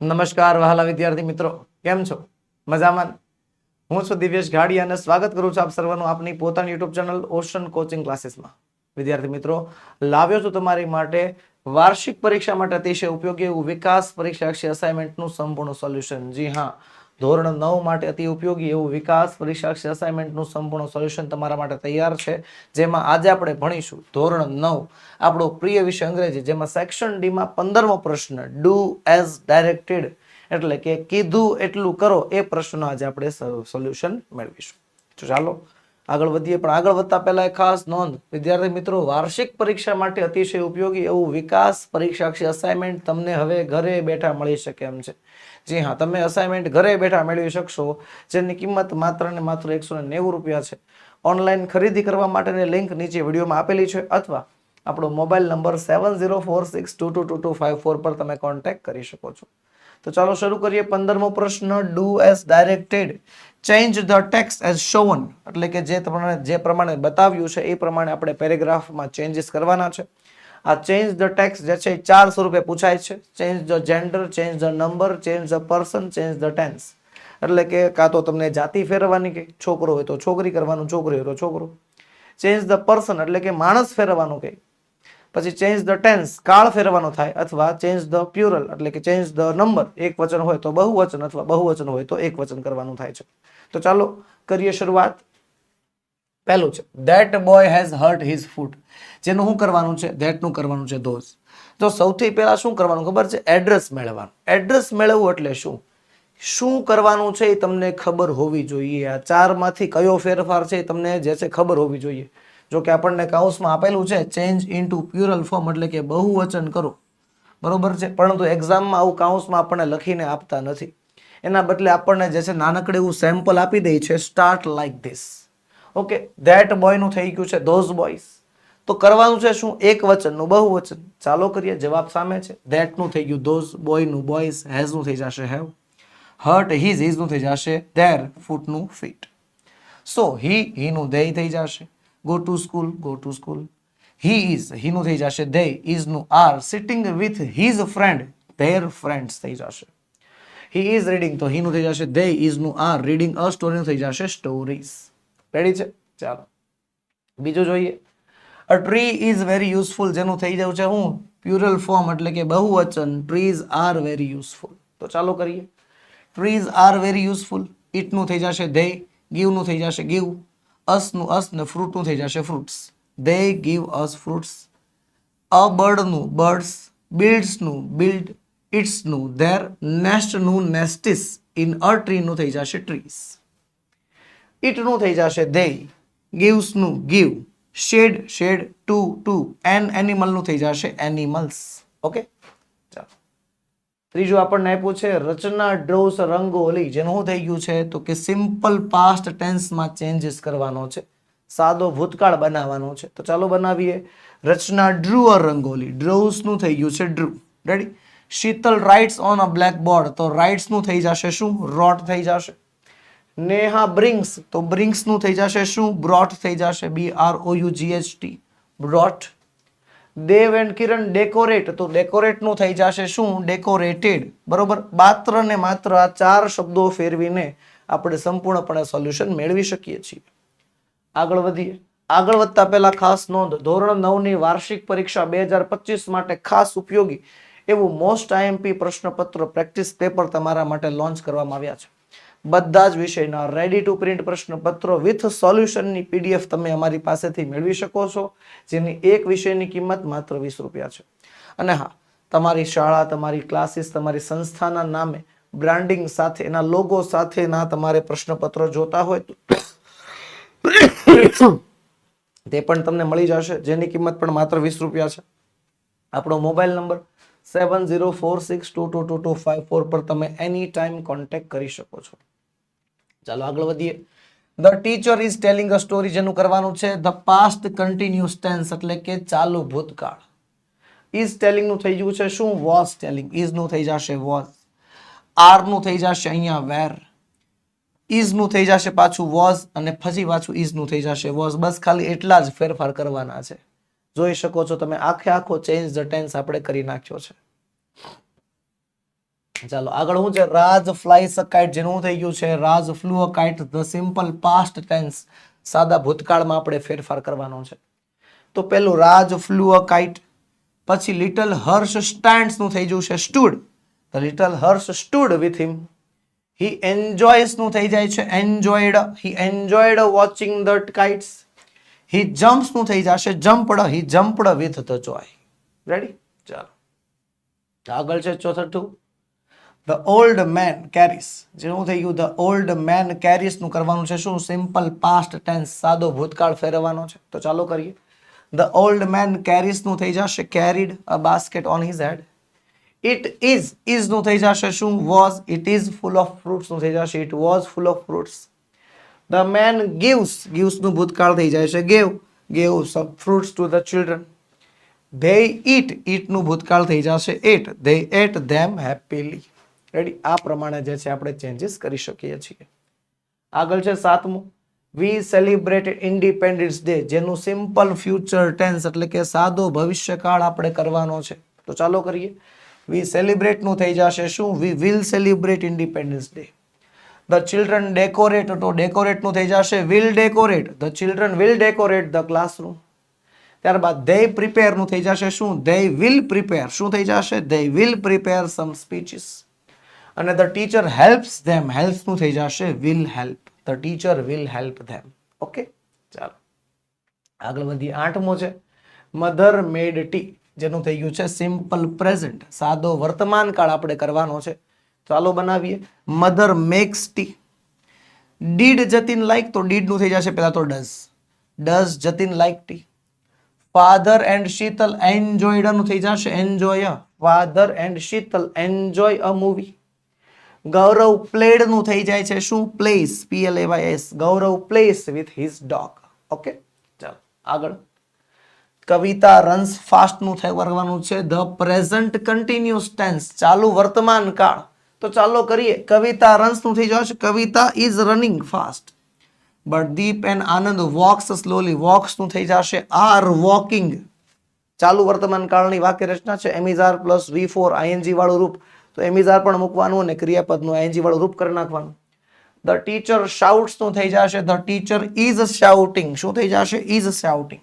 નમસ્કાર વહાલા વિદ્યાર્થી મિત્રો. કેમ છો? મજામાં? હું છું દિવ્યેશ ઘાડી અને સ્વાગત કરું છું આપ સર્વનું આપની પોતાની યુટ્યુબ ચેનલ ઓશન કોચિંગ ક્લાસીસમાં વિદ્યાર્થી મિત્રો, લાવ્યો છું તમારી માટે વાર્ષિક પરીક્ષા માટે અતિશય ઉપયોગી એવું વિકાસ પરીક્ષાક્ષી અસાઇનમેન્ટનું સંપૂર્ણ સોલ્યુશન જી હા. ધોરણ નવ માટે અતિ ઉપયોગી એવું વિકાસ પરીક્ષાક્ષી અસાઇનમેન્ટનું સંપૂર્ણ સોલ્યુશન તમારા માટે તૈયાર છે. જેમાં આજે આપણે ભણીશું ધોરણ નવ. આપણો પ્રિય વિષય અંગ્રેજી, જેમાં સેક્શન ડીમાં પંદરમો પ્રશ્ન ડુ એઝ ડાયરેક્ટેડ એટલે કે કીધું એટલું કરો એ પ્રશ્નનો આજે આપણે સોલ્યુશન મેળવીશું. ચાલો આગળ વધીએ, પણ આગળ વધતા પહેલા એક ખાસ નોંધ. વિદ્યાર્થી મિત્રો, વાર્ષિક પરીક્ષા માટે અતિશય ઉપયોગી એવું વિકાસ પરીક્ષાક્ષી અસાઇનમેન્ટ તમને હવે ઘરે બેઠા મળી શકે એમ છે. જી હા, તમે અસાઇનમેન્ટ ઘરે બેઠા મેળવી શકશો, જેની કિંમત માત્ર ને માત્ર એકસો નેવું રૂપિયા છે. ઓનલાઈન ખરીદી કરવા માટેની લિંક નીચે વિડીયોમાં આપેલી છે, અથવા આપણો mobile number seven zero four six two two two two five four પર તમે કોન્ટેક્ટ કરી શકો છો. તો ચાલો શરૂ કરીએ પંદરમો પ્રશ્ન. Do as directed change the text as shown એટલે કે જે પ્રમાણે જે પ્રમાણે બતાવ્યું છે, એ પ્રમાણે આપણે પેરેગ્રાફમાં ચેન્જીસ કરવાના છે. આ ચેન્જ ધ ટેક્સ્ટ જે છે એ ચાર સ્વરૂપે પૂછાય છે. Change the gender change the number change the person change the tense એટલે કે કાં તો તમને જાતિ ફેરવવાની કે છોકરો હોય તો છોકરી કરવાનું, છોકરી હોય તો છોકરો. ચેન્જ ધ પર્સન એટલે કે માણસ ફેરવવાનું કે પછી ચેન્જ ધ ટેન્સ કાળ ફેરવાનો થાય અથવા ચેન્જ ધ પ્યુરલ એટલે કે ચેન્જ ધ નંબર એક વચન હોય તો બહુવચન અથવા બહુવચન હોય તો એક વચન કરવાનું થાય છે. તો ચાલો કરીએ શરૂઆત. પહેલું છે that boy has hurt his foot જેનું શું કરવાનું છે? ધેટનું કરવાનું છે ધોઝ તો સૌથી પહેલાં શું કરવાનું ખબર છે? એડ્રેસ મેળવવાનું. એડ્રેસ મેળવવું એટલે શું? શું કરવાનું છે એ તમને ખબર હોવી જોઈએ. આ ચારમાંથી કયો ફેરફાર છે એ તમને જે છે ખબર હોવી જોઈએ. જો કે આપણને કાઉન્સમાં આપેલું છે ચેન્જ ઇનટુ પ્યુરલ ફોર્મ એટલે કે બહુવચન કરો. બરોબર છે? પરંતુ એક્ઝામમાં આવું કાઉન્સમાં આપણને લખીને આપતા નથી. એના બદલે આપણને જે છે, નાનકડે એવું સેમ્પલ આપી દે છે start like this okay that બોયનું થઈ ગયું છે ધોઝ બોયઝ તો કરવાનું છે શું? એક વચનનું બહુવચન. ચાલો કરીએ, જવાબ સામે છે. ધેટનું થઈ ગયું ધોઝ બોયનું બોયઝ હેઝનું થઈ જશે હેવ હર્ટ હિઝ હિઝનું થઈ જશે ધેર ફૂટનું ફીટ સો હી હીનું ધેય થઈ જશે. Go to school go to school he is હીનું થઈ જશે they ઇઝનું are sitting with his friend their friends થઈ જશે હી ઇઝ રીડિંગ તો હીનું થઈ જશે ધે ઇઝનું આર રીડિંગ અ સ્ટોરીનું થઈ જશે સ્ટોરીઝ રેડી છે? ચાલો. બીજું જોઈએ. A tree is very useful જેનું થઈ જવું છે હું પ્યુરલ ફોર્મ એટલે કે બહુવચન ટ્રીઝ આર વેરી યુઝફુલ તો ચાલો કરીએ. ટ્રીઝ આર વેરી યુઝફુલ ઇટનું થઈ જશે ધે ગીવનું થઈ જશે ગીવ અસનું અસ ને ફ્રૂટનું થઈ જશે fruits. They give us fruits a બર્ડનું birds બિલ્ડ્સનું, બિલ્ડ ઇટ્સનું ધેર નેસ્ટનું નેસ્ટિસ ઇન અ ટ્રીનું થઈ જશે ટ્રીસ ઇટનું થઈ જશે they ગીવ્સનું give shade shade to to an એનિમલનું થઈ જશે એનિમલ્સ ઓકે ત્રીજું આપણને આપ્યું છે, રચના ડ્રોસ રંગોલી જેનું શું થઈ ગયું છે? તો કે સિમ્પલ પાસ્ટ ટેન્સમાં ચેન્જીસ કરવાનો છે, સાદો ભૂતકાળ બનાવવાનો છે. તો ચાલો બનાવીએ. રચના ડ્રુ અ રંગોલી ડ્રોસનું થઈ ગયું છે drew. Ready Sheetal writes on a blackboard તો રાઇટ્સનું થઈ જશે શું? રોટ થઈ જશે. નેહા બ્રિંગ્સ. તો બ્રિંગ્સનું થઈ જશે શું? બ્રોટ થઈ જશે. B R O U G H T brought Dev and Kiran decorate, તો ડેકોરેટનું થઈ જશે શું? ડેકોરેટેડ. બરોબર? માત્ર ને માત્ર આ ચાર શબ્દો ફેરવીને આપણે સંપૂર્ણપણે સોલ્યુશન મેળવી શકીએ છીએ. આગળ વધીએ. આગળ વધતા પહેલા ખાસ નોંધ. ધોરણ નવની વાર્ષિક પરીક્ષા બે હજાર પચીસ માટે ખાસ ઉપયોગી એવું મોસ્ટ આઈએમપી પ્રશ્નપત્ર પ્રેક્ટિસ પેપર તમારા માટે લોન્ચ કરવામાં આવ્યા છે. બધા જ વિષયના રેડી ટુ પ્રિન્ટ પ્રશ્નપત્રો વિથ સોલ્યુશનની પીડીએફ તમે અમારી પાસેથી મેળવી શકો છો, જેની એક વિષયની કિંમત માત્ર વીસ રૂપિયા છે. અને હા, તમારી શાળા, તમારી ક્લાસીસ તમારી સંસ્થાના નામે બ્રાન્ડિંગ સાથે, એના લોગો સાથેના તમારે પ્રશ્નપત્રો જોતા હોય તો તે પણ તમને મળી જશે, જેની કિંમત પણ માત્ર વીસ રૂપિયા છે. આપણો mobile number seven zero four six two two two two five four પર તમે એની ટાઈમ કોન્ટેક્ટ કરી શકો છો. ચાલો આગળ વધીએ. The teacher is telling a story જેનું કરવાનું છે ધ પાસ્ટ કન્ટિન્યુઅસ ટેન્સ એટલે કે ચાલુ ભૂતકાળ. ઇઝ ટેલિંગનું થઈ ગયું છે, શું? વોઝ ટેલિંગ ઇઝનું થઈ જશે વોઝ આરનું થઈ જશે અહીંયા વેર ઇઝનું થઈ જશે પાછું વોઝ અને પછી પાછું ઇઝનું થઈ જશે વોઝ બસ ખાલી એટલા જ ફેરફાર કરવાના છે. જોઈ શકો છો તમે, આખે આખો ચેન્જ ધ ટેન્સ આપણે કરી નાખ્યો છે. ચાલો, આગળ શું છે, રાજ ફ્લાય અ કાઇટ જેનું થઈ ગયું છે. Raj flew a kite the simple past tense. સાદા ભૂતકાળમાં આપણે ફેરફાર કરવાનો છે. તો પેલું રાજ ફ્લુ અ કાઇટ પછી લિટલ હર્ષ સ્ટેન્ડ્સનું થઈ ગયું છે stood. The little Harsh stood with him. He એન્જોયસનું થઈ જાય છે, enjoyed. He enjoyed watching the kites. He જમ્પ્સનું થઈ જશે, jumped. He jumped with the joy ready ચાલો. આગળ છે ચોથઠું ધ ઓલ્ડ મેન કેરીસ જેનું થઈ ગયું ધ ઓલ્ડ મેન કેરીસનું કરવાનું છે શું? સિમ્પલ પાસ્ટ ટેન્સ સાદો ભૂતકાળ ફેરવવાનો છે. તો ચાલો કરીએ. ધ ઓલ્ડ મેન કેરીસનું થઈ જશે carried a basket on his head it is ઇઝનું થઈ જશે શું? Was it is full of ફ્રૂટ્સનું થઈ જશે. It was full of fruits the man gives ગિવ્સનું ભૂતકાળ થઈ જાય છે. Gave gave some fruits to the children they eat ઇટનું ભૂતકાળ થઈ જશે. Ate they ate them happily ready આ પ્રમાણે જે છે આપણે ચેન્જીસ કરી શકીએ છીએ. આગળ છે સાતમું. વી સેલિબ્રેટ ઇન્ડિપેન્ડન્સ ડે જેનું સિમ્પલ ફ્યુચર ટેન્સ એટલે કે સાદો ભવિષ્યકાળ આપણે કરવાનો છે. તો ચાલો કરીએ. વી સેલિબ્રેટનું થઈ જશે શું? We will celebrate Independence Day the children decorate તો ડેકોરેટનું થઈ જશે. Will decorate the children will decorate the classroom ત્યારબાદ ધે પ્રિપેરનું થઈ જશે શું? ધે વિલ પ્રિપેર શું થઈ જશે? They will prepare some speeches અને ધ ટીચર હેલ્પ્સ ધેમ હેલ્પ્સનું થઈ જશે. Will help the teacher will help them okay ચાલો. આગળ વધીએ આઠમો છે. મધર મેડ ટી જેનું થઈ ગયું છે સિમ્પલ પ્રેઝન્ટ સાદો વર્તમાન કાળ આપણે કરવાનો છે. ચાલો બનાવીએ. Mother makes tea did Jatin like તો ડીડનું થઈ જશે. પહેલાં તો does does Jatin like tea father and Sheetal એન્જોયડનું થઈ જશે. Enjoy father and Sheetal enjoy a movie Gaurav પ્લેડનું થઈ જાય છે શું? Plays P L A S Gaurav plays with his dog okay ચાલો, આગળ. કવિતા રન્સ ફાસ્ટનું થઈ વર્ગવાનું છે. ધ પ્રેઝન્ટ કન્ટિન્યુઅસ ટેન્સ ચાલુ વર્તમાન કાળ. તો ચાલો કરીએ. કવિતા રન્સનું થઈ જશે Kavita is running fast but Deep and Anand walks slowly વોક્સનું થઈ જશે. આર વોકિંગ ચાલુ વર્તમાન કાળની વાક્ય રચના છે am is are plus V four ING વાળું રૂપ. તો એમિઝાર પણ મૂકવાનું અને ક્રિયાપદનું આઈએનજી વાળું રૂપ કરી નાખવાનું. ધ ટીચર શાઉટ્સનું થઈ જશે. ધ ટીચર ઇઝ શાઉટિંગ શું થઈ જશે? ઇઝ શાઉટિંગ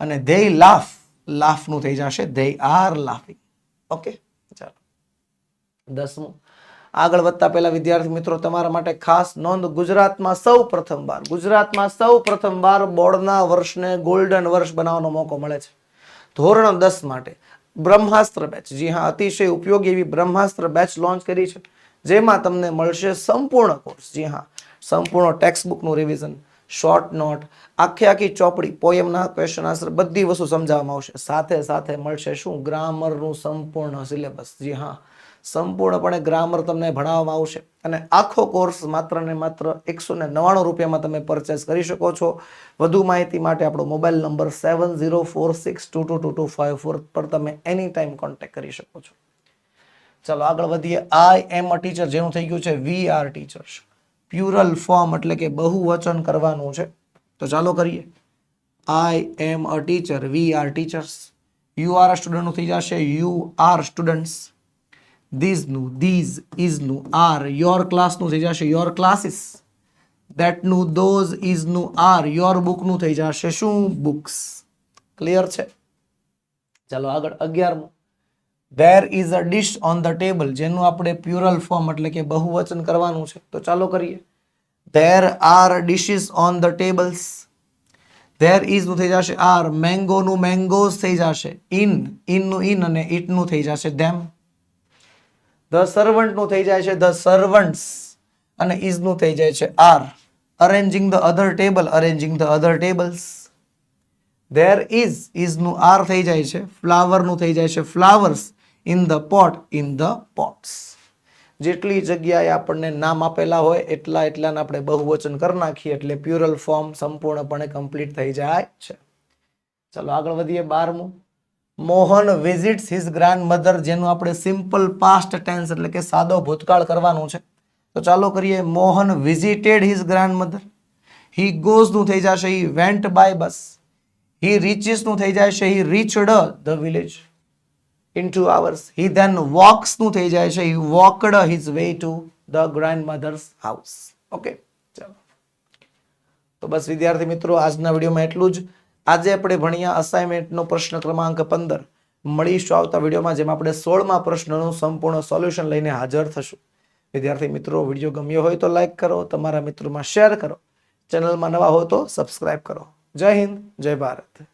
અને ધે લાફ લાફનું થઈ જશે. ધે આર લાફિંગ ઓકે ચાલો. દસમું. આગળ વધતા પહેલા વિદ્યાર્થી મિત્રો, તમારા માટે ખાસ નોંધ ગુજરાતમાં સૌ પ્રથમવાર ગુજરાતમાં સૌ પ્રથમવાર બોર્ડના વર્ષને ગોલ્ડન વર્ષ બનાવવાનો મોકો મળે છે. ધોરણ દસ માટે. બ્રહ્માસ્ત્ર બેચ. જી હા, અતિશય ઉપયોગી એવી બ્રહ્માસ્ત્ર બેચ લોન્ચ કરી છે, જેમાં તમને મળશે સંપૂર્ણ કોર્સ જી હા, સંપૂર્ણ ટેક્સ્ટબુકનું રિવિઝન શોર્ટ નોટ આખી આખી ચોપડી પોયમના ક્વેશ્ચન આન્સર બધી વસ્તુ સમજાવવામાં આવશે. સાથે સાથે મળશે શું? ગ્રામરનું સંપૂર્ણ સિલેબસ જી હા સંપૂર્ણપણે ગ્રામર તમને ભણાવવામાં આવશે. અને આખો કોર્સ માત્ર ને માત્ર એકસો ને નવ્વાણું રૂપિયામાં તમે પરચેસ કરી શકો છો. વધુ માહિતી માટે આપણો mobile number seven zero four six two two two two five four પર તમે એની ટાઈમ કોન્ટેક્ટ કરી શકો છો. ચાલો આગળ વધીએ. આઈ એમ અ ટીચર જેનું થઈ ગયું છે. We are teachers plural form એટલે કે બહુવચન કરવાનું છે. તો ચાલો કરીએ. I am a teacher we are teachers you are student થઈ જશે. યુ આર સ્ટુડન્ટ્સ ધીઝનું ધીઝ ઇઝનું આર યોર ક્લાસનું થઈ જશે યોર ક્લાસીસ દેટનું ધોઝ ઇઝનું આર યોર બુકનું થઈ જશે. શું? બુક્સ ક્લિયર છે? ચાલો આગળ અગિયારમું. There is a dish on the table જેનું આપણે પ્યુરલ ફોર્મ એટલે કે બહુવચન કરવાનું છે. તો ચાલો કરીએ. There are dishes on the tables there ઇઝનું થઈ જશે. આર મેંગો નું મેંગોઝ થઈ જશે. ઇન ઇનનું ઇન અને ઇટનું થઈ જશે. ધેમ ધ સર્વન્ટનું થઈ જાય છે ધ સર્વન્ટ્સ અને ઇઝનું થઈ જાય છે are. Arranging the other table arranging the other tables there is ઇઝનું are થઈ જાય છે ફ્લાવરનું થઈ જાય છે, flowers in the pot in the pots જેટલી જગ્યાએ આપણને નામ આપેલા હોય, એટલા એટલાને આપણે બહુવચન કરી નાખીએ, એટલે પ્યુરલ ફોર્મ સંપૂર્ણપણે કમ્પ્લીટ થઈ જાય છે. ચલો આગળ વધીએ બારમું. Mohan visits his grandmother જેનું આપણે સિમ્પલ પાસ્ટ ટેન્સ એટલે કે સાદો ભૂતકાળ કરવાનું છે. તો ચાલો કરીએ, Mohan visited his grandmother he ગોઝનું થઈ જશે હી વેન્ટ બાય બસ હી રીચીસનું થઈ જાય છે he reached the village in two hours he then વોક્સનું થઈ જાય છે he walked his way to the grandmother's house okay ચાલો. તો બસ વિદ્યાર્થી મિત્રો, આજના વિડીયોમાં એટલું જ. આજે આપણે ભણ્યા અસાઇનમેન્ટનો પ્રશ્ન ક્રમાંક પંદર. મળીશું આવતા વિડીયોમાં, જેમાં આપણે સોળમાં પ્રશ્નનું સંપૂર્ણ સોલ્યુશન લઈને હાજર થશું. વિદ્યાર્થી મિત્રો, વીડિયો ગમ્યો હોય તો લાઇક કરો, તમારા મિત્રોમાં શેર કરો. ચેનલમાં નવા હો તો સબસ્ક્રાઇબ કરો. જય હિન્દ, જય ભારત.